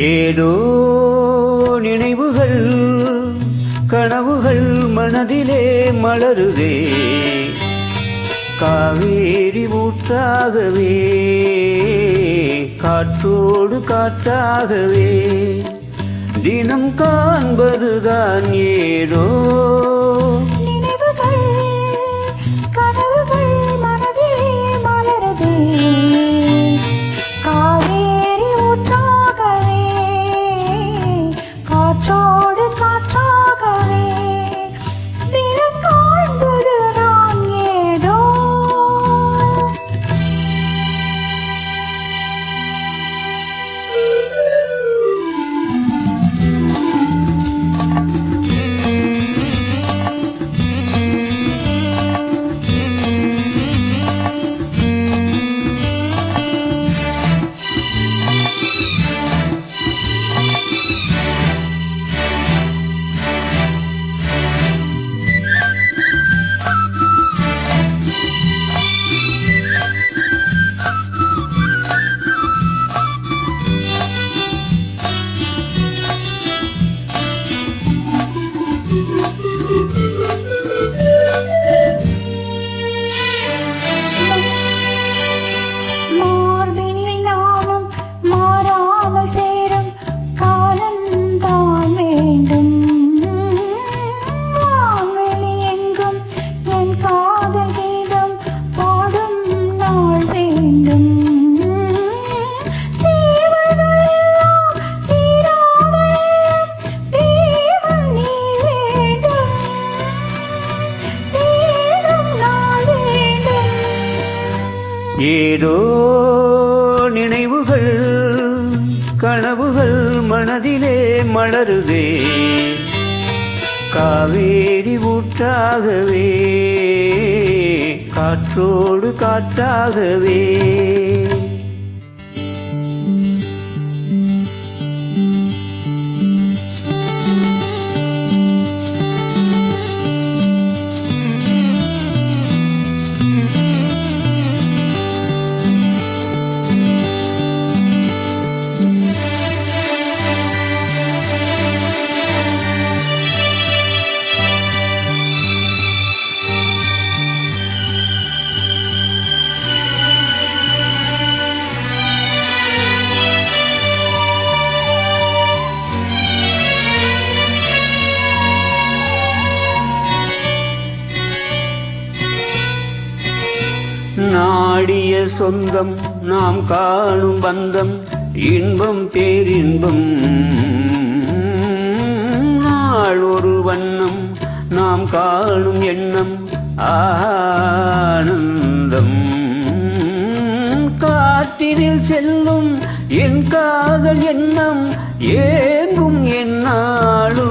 ஏதோ நினைவுகள் கனவுகள் மனதிலே மலருதே. காவேரி ஊற்றாகவே காற்றோடு காற்றாகவே. தினம் காண்பதுதான் ஏதோ ஏதோ நினைவுகள் கனவுகள் மனதிலே மலருதே. காவேரி ஊற்றாகவே காற்றோடு காற்றாகவே. நாடிய சொந்தம் நாம் காணும் பந்தம் இன்பம் பேரின்பம். நாள் ஒரு வண்ணம் நாம் காணும் எண்ணம் ஆனந்தம். காற்றினில் செல்லும் என் காதல் எண்ணம் ஏங்கும் என்னாலும்